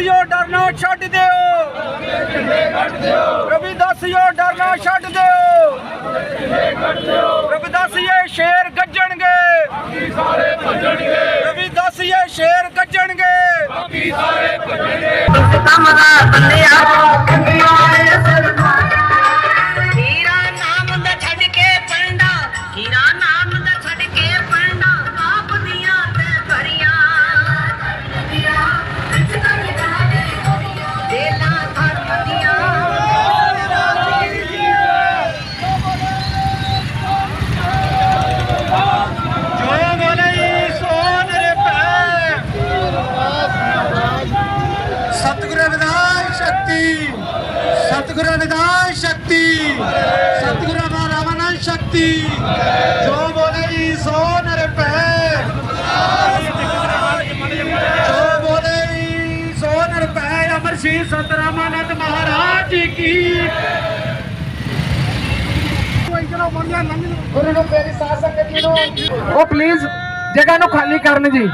ਰਵਿਦਾਸੀਓ ਡਰਨਾ ਛੱਡ ਦਿਓ। ਰਵਿਦਾਸੀਓ ਡਰਨਾ ਛੱਡ ਦਿਓ। ਸਤਿਗੁਰੂ ਵਿਦਾਨ ਸ਼ਕਤੀ। ਸਤਿਗੁਰੂ ਵਿਦਾਨ ਸ਼ਕਤੀ। ਸਤਿਗੁਰੂ ਰਾਮਾਨੰਦ ਸ਼ਕਤੀ। ਜੋ ਬੋਲੇ ਸੋ ਨਿਰਭੈ ਜੋ ਬੋਲੇ ਸੋ ਨਿਰਭੈ ਅਮਰ ਸ਼੍ਰੀ ਸੰਤ ਰਾਮਾਨੰਦ ਮਹਾਰਾਜ ਜੀ ਕੀ ਗੁਰੂ ਨੂੰ ਮੇਰੀ ਸਾਧ ਸੰਗਤ ਜੀ ਨੂੰ। ਉਹ ਪਲੀਜ਼ ਜਗ੍ਹਾ ਨੂੰ ਖਾਲੀ ਕਰਨ ਜੀ।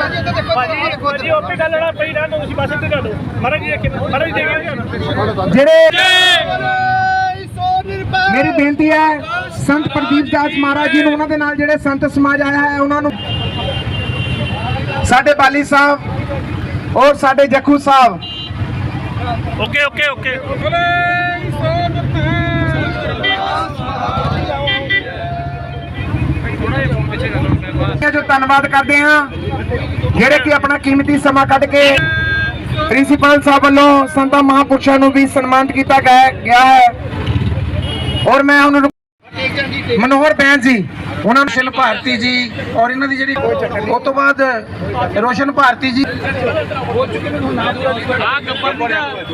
ਭਾਜੀ ਆਪੇ ਗੱਲ ਨਾ ਪਈ ਨਾ ਤੁਸੀਂ ਪਾਸੇ ਤੇ ਲਾ ਦਿਓ ਮਹਾਰਾਜ ਜੀ! ਦੇਖੇ ਮਹਾਰਾਜ ਜੀ ਦੇਖੇ ਜਿਹੜੇ ਮੇਰੀ ਬੇਨਤੀ ਹੈ ਸੰਤ ਪ੍ਰਦੀਪ ਦਾਸ ਮਹਾਰਾਜ ਜੀ ਨੂੰ ਉਹਨਾਂ ਦੇ ਨਾਲ ਜਿਹੜੇ ਸੰਤ ਸਮਾਜ ਆਇਆ ਹੈ ਉਹਨਾਂ ਨੂੰ ਸਾਡੇ ਬਾਲੀ ਸਾਹਿਬ ਔਰ ਸਾਡੇ Jakhu Sahib. Okay. Okay okay. ਇਹ ਜੋ ਧੰਨਵਾਦ ਕਰਦੇ ਹਾਂ ਜਿਹੜੇ ਕਿ ਆਪਣਾ ਕੀਮਤੀ ਸਮਾਂ ਕੱਢ ਕੇ ਪ੍ਰਿੰਸੀਪਲ ਸਾਹਿਬ ਵੱਲੋਂ ਸੰਤਾਂ ਮਹਾਂਪੁਰਸ਼ਾਂ ਨੂੰ ਵੀ ਸਨਮਾਨਿਤ ਕੀਤਾ ਗਿਆ ਹੈ। ਔਰ ਮੈਂ ਉਹਨਾਂ ਨੂੰ ਮਨੋਹਰ ਬੈਨ ਜੀ ਉਹਨਾਂ ਨੂੰ ਸ਼ਿਲ ਭਾਰਤੀ ਜੀ ਔਰ ਇਹਨਾਂ ਦੀ ਜਿਹੜੀ ਉਸ ਤੋਂ ਬਾਅਦ ਰੋਸ਼ਨ ਭਾਰਤੀ ਜੀ।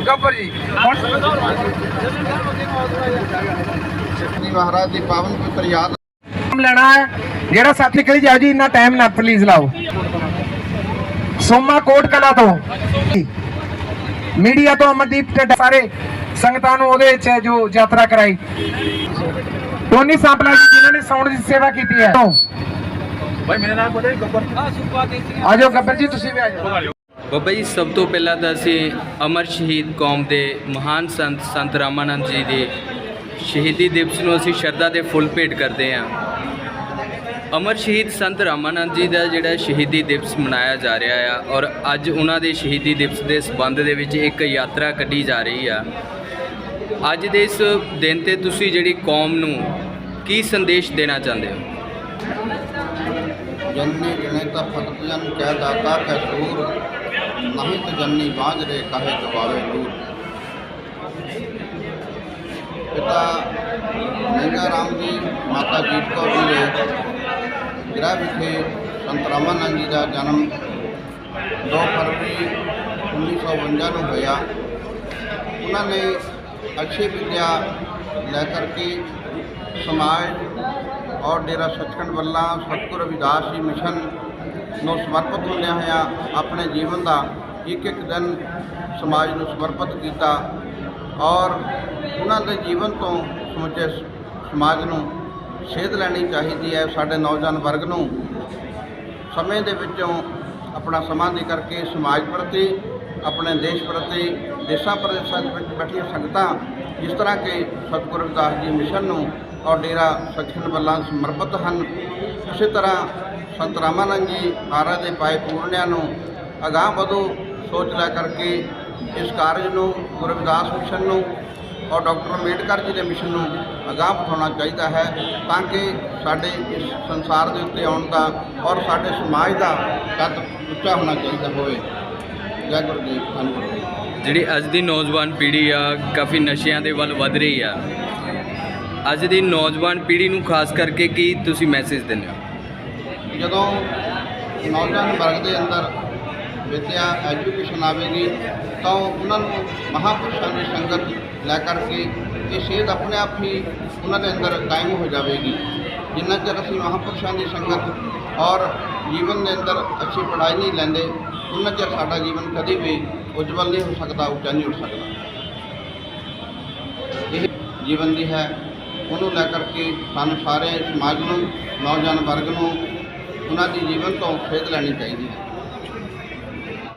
ਗੱਬਰ ਜੀ। ਮਹਾਰਾਜ ਦੀ ਪਾਵਨ ਪਵਿੱਤਰ ਯਾਦ ਲੈਣਾ ਹੈ। ਜਿਹੜਾ ਸਾਥੀ ਕਹੀ ਜਾਓ ਜੀ ਇੰਨਾ ਟਾਈਮ ਨਾ ਪਲੀਜ਼ ਲਾਓ। ਸੋਮਾ ਕੋਟ ਕਲਾ ਤੋਂ। ਮੀਡੀਆ ਤੋਂ ਅਮਨਦੀਪ ਢੱਡਾ ਸਾਰੇ ਸੰਗਤਾਂ ਨੂੰ ਉਹਦੇ ਵਿੱਚ ਜੋ ਯਾਤਰਾ ਕਰਾਈ। ਟੋਨੀ ਸਾਂਪਲਾ ਜੀ ਜਿਨ੍ਹਾਂ ਨੇ ਸਾਊਂਡ ਦੀ ਸੇਵਾ ਕੀਤੀ ਹੈ। ਭਾਈ ਮੇਰਾ ਨਾਮ ਬੋਲੇ ਗੱਬਰ ਆਜੋ ਗੱਬਰ ਜੀ ਤੁਸੀਂ ਵੀ ਆਜੋ ਬਾਬਾ ਜੀ ਸਭ ਤੋਂ ਪਹਿਲਾਂ ਤਾਂ ਅਸੀਂ ਅਮਰ ਸ਼ਹੀਦ ਕੌਮ ਦੇ ਮਹਾਨ ਸੰਤ ਸੰਤ ਰਾਮਾਨੰਦ ਜੀ ਦੇ ਸ਼ਹੀਦੀ ਦਿਵਸ ਨੂੰ ਅਸੀਂ ਸ਼ਰਧਾ ਦੇ ਫੁੱਲ ਭੇਟ ਕਰਦੇ ਹਾਂ। ਅਮਰ ਸ਼ਹੀਦ ਸੰਤ ਰਾਮਾਨੰਦ ਜੀ ਦਾ ਜਿਹੜਾ ਸ਼ਹੀਦੀ ਦਿਵਸ ਮਨਾਇਆ ਜਾ ਰਿਹਾ ਆ ਔਰ ਅੱਜ ਉਹਨਾਂ ਦੇ ਸ਼ਹੀਦੀ ਦਿਵਸ ਦੇ ਸਬੰਧ ਦੇ ਵਿੱਚ ਇੱਕ ਯਾਤਰਾ ਕੱਢੀ ਜਾ ਰਹੀ ਆ। ਅੱਜ ਦੇ ਇਸ ਦਿਨ ਤੇ ਤੁਸੀਂ ਜਿਹੜੀ ਕੌਮ ਨੂੰ ਕੀ ਸੰਦੇਸ਼ ਦੇਣਾ ਚਾਹੁੰਦੇ ਹੋ? ਜਨਨੀ ਜਨੇਤਾ ਭਗਤ ਕਹਿ ਦਾਤਾ ਕੈ ਸੂਰ ਨਹੀਂ ਤੇ ਜਨਨੀ ਬਾਝ ਰੇ ਕਹੇ ਗਵਾਵੇ ਦੂਰ। ਪਿਤਾ ਮਹਿੰਗਾ ਰਾਮ ਜੀ, ਮਾਤਾ ਜੀਤ ਕੌਰ ਜੀ ਦੇ ਗ੍ਰਹਿ ਵਿਖੇ ਸੰਤ ਰਾਮਾਨੰਦ ਜੀ ਦਾ ਜਨਮ 2 ਫਰਵਰੀ 1952 ਨੂੰ ਹੋਇਆ। ਉਹਨਾਂ ਨੇ ਅੱਛੀ ਵਿਦਿਆ ਲੈ ਕਰਕੇ ਸਮਾਜ ਔਰ ਡੇਰਾ ਸੱਚਖੰਡ ਵੱਲਾਂ ਸਤਿਗੁਰ ਰਵਿਦਾਸ ਜੀ ਮਿਸ਼ਨ ਨੂੰ ਸਮਰਪਿਤ ਹੁੰਦਿਆਂ ਹੋਇਆ ਆਪਣੇ ਜੀਵਨ ਦਾ ਇੱਕ ਇੱਕ ਦਿਨ ਸਮਾਜ ਨੂੰ ਸਮਰਪਿਤ ਕੀਤਾ ਔਰ ਉਹਨਾਂ ਦੇ ਜੀਵਨ ਤੋਂ ਸਮੁੱਚੇ ਸਮਾਜ ਨੂੰ ਸੇਧ ਲੈਣੀ ਚਾਹੀਦੀ ਹੈ ਸਾਡੇ ਨੌਜਵਾਨ ਵਰਗ ਨੂੰ। ਸਮੇਂ ਦੇ ਵਿੱਚੋਂ ਆਪਣਾ ਸਮਾਂ ਦੇ ਕਰਕੇ ਸਮਾਜ ਪ੍ਰਤੀ, ਆਪਣੇ ਦੇਸ਼ ਪ੍ਰਤੀ, ਦੇਸ਼ਾਂ ਪ੍ਰਦੇਸ਼ਾਂ ਦੇ ਵਿੱਚ ਬੈਠੀਆਂ ਸੰਗਤਾਂ, ਜਿਸ ਤਰ੍ਹਾਂ ਕਿ ਸਤਿਗੁਰੂ ਰਵਿਦਾਸ ਜੀ ਮਿਸ਼ਨ ਨੂੰ ਔਰ ਡੇਰਾ ਸੱਚਖੰਡ ਵੱਲਾਂ ਸਮਰਪਿਤ ਹਨ। ਉਸੇ ਤਰ੍ਹਾਂ ਸੰਤ ਰਾਮਾਨੰਦ ਜੀ ਮਹਾਰਾਜ ਦੇ ਪਾਏ ਪੂਰਨਿਆਂ ਨੂੰ ਅਗਾਂਹ ਵਧੋ, ਸੋਚ ਲੈ ਕਰਕੇ ਇਸ ਕਾਰਜ ਨੂੰ, ਗੁਰੂ ਰਵਿਦਾਸ ਮਿਸ਼ਨ ਨੂੰ ਔਰ ਡਾਕਟਰ ਅੰਬੇਡਕਰ ਜੀ ਦੇ ਮਿਸ਼ਨ ਨੂੰ ਅਗਾਂਹ ਵਧਾਉਣਾ ਚਾਹੀਦਾ ਹੈ ਤਾਂ ਕਿ ਸਾਡੇ ਇਸ ਸੰਸਾਰ ਦੇ ਉੱਤੇ ਆਉਣ ਦਾ ਔਰ ਸਾਡੇ ਸਮਾਜ ਦਾ ਕੱਦ ਉੱਚਾ ਹੋਣਾ ਚਾਹੀਦਾ ਹੋਵੇ। ਜੈ ਗੁਰਦੇਵ ਧੰਨਵਾਦ ਜਿਹੜੀ ਅੱਜ ਦੀ ਨੌਜਵਾਨ ਪੀੜ੍ਹੀ ਆ ਕਾਫੀ ਨਸ਼ਿਆਂ ਦੇ ਵੱਲ ਵੱਧ ਰਹੀ ਆ। ਅੱਜ ਦੀ ਨੌਜਵਾਨ ਪੀੜ੍ਹੀ ਨੂੰ ਖਾਸ ਕਰਕੇ ਕੀ ਤੁਸੀਂ ਮੈਸੇਜ ਦਿੰਦੇ ਹੋ? ਜਦੋਂ ਨੌਜਵਾਨ ਵਰਗ ਦੇ ਅੰਦਰ ਵਿੱਦਿਆ ਐਜੂਕੇਸ਼ਨ ਆਵੇਗੀ, ਤਾਂ ਉਹਨਾਂ ਨੂੰ ਮਹਾਂਪੁਰਸ਼ਾਂ ਦੀ ਸੰਗਤ ਲੈ ਕਰਕੇ ਇਹ ਸੇਧ ਆਪਣੇ ਆਪ ਹੀ ਉਹਨਾਂ ਦੇ ਅੰਦਰ ਕਾਇਮ ਹੋ ਜਾਵੇਗੀ। ਜਿੰਨਾ ਚਿਰ ਅਸੀਂ ਮਹਾਂਪੁਰਸ਼ਾਂ ਦੀ ਸੰਗਤ ਔਰ ਜੀਵਨ ਦੇ ਅੰਦਰ ਅੱਛੀ ਪੜ੍ਹਾਈ ਨਹੀਂ ਲੈਂਦੇ, ਉਹਨਾਂ ਚਿਰ ਸਾਡਾ ਜੀਵਨ ਕਦੇ ਵੀ ਉਜਵਲ ਨਹੀਂ ਹੋ ਸਕਦਾ, ਉੱਚਾ ਨਹੀਂ ਉੱਠ ਸਕਦਾ। ਇਹ ਜੀਵਨ ਦੀ ਹੈ, ਉਹਨੂੰ ਲੈ ਕਰਕੇ ਸਾਨੂੰ ਸਾਰੇ ਸਮਾਜ ਨੂੰ, ਨੌਜਵਾਨ ਵਰਗ ਨੂੰ ਉਹਨਾਂ ਦੀ ਜੀਵਨ ਤੋਂ ਸੇਧ ਲੈਣੀ ਚਾਹੀਦੀ ਹੈ।